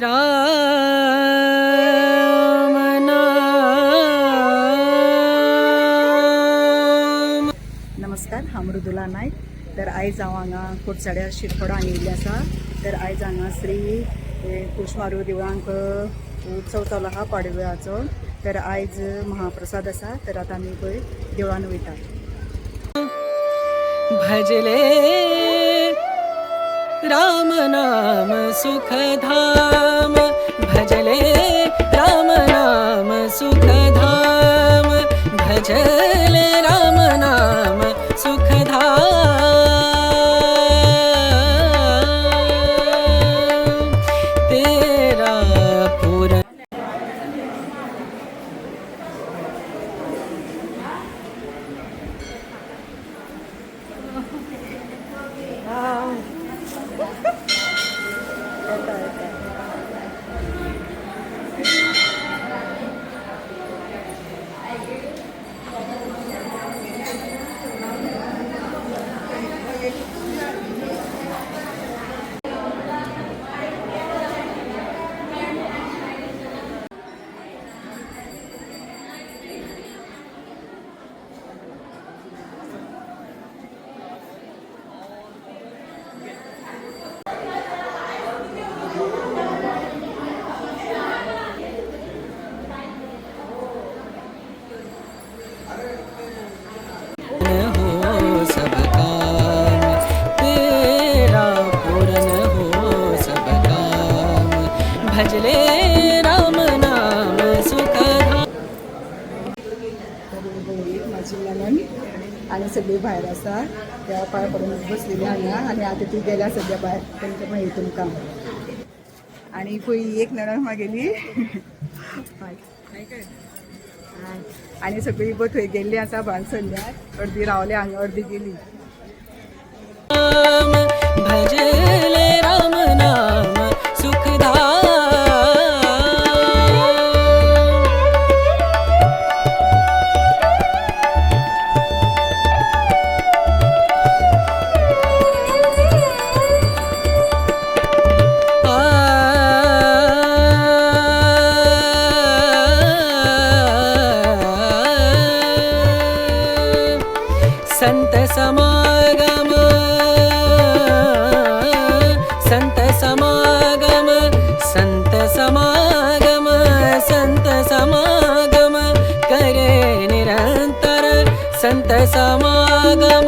राम नाम. नमस्कार हांव मृदुला नायक तर आयज हांव हांगा कोटसाड्यार शिरफोडो आयिल्ली आसा तर आयज हांगा श्री कुशमारू देवळांक उत्सव चालू आहा पाडव्याचो. तर आयज महाप्रसाद आसा तर आतां आमी पळय देवळान वयता. भजले राम नाम सुखधाम. भजले राम नाम सुखधाम। भजले भजले राम नाम आनी सगळी भायर आसा त्या पांय पडून बसलेली हांगा आनी आतां ती गेल्या सद्या भायर तेंकां मागीर तुमकां आनी पळय एक नणन मागेली आनी सगळीं पळय थंय गेल्ली आसा भायर सल्ल्यार अर्दी रावले हांगा अर्दी गेली. भजले संत समागम संत समागम संत समागम संत समागम करे निरंतर संत समागम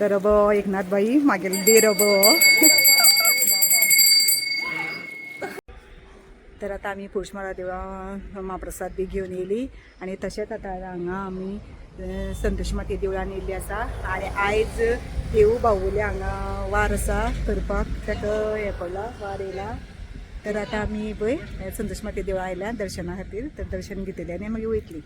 तर अब एकनाथबाई मागेल देर रब तर आतां आमी पुरुषमाळा देवळां महाप्रसाद बी घेवन येली. आनी तशेंच आतां हांगा आमी संतोष माते देवळान येयल्ली आसा आनी आयज देवू बाहुले हांगा वार आसा करपाक ताका हें पडला वार येयला तर आतां आमी पळय संतोष माते देवळां आयल्या दर्शना खातीर तर दर्शन घेतलें आनी मागीर वयतली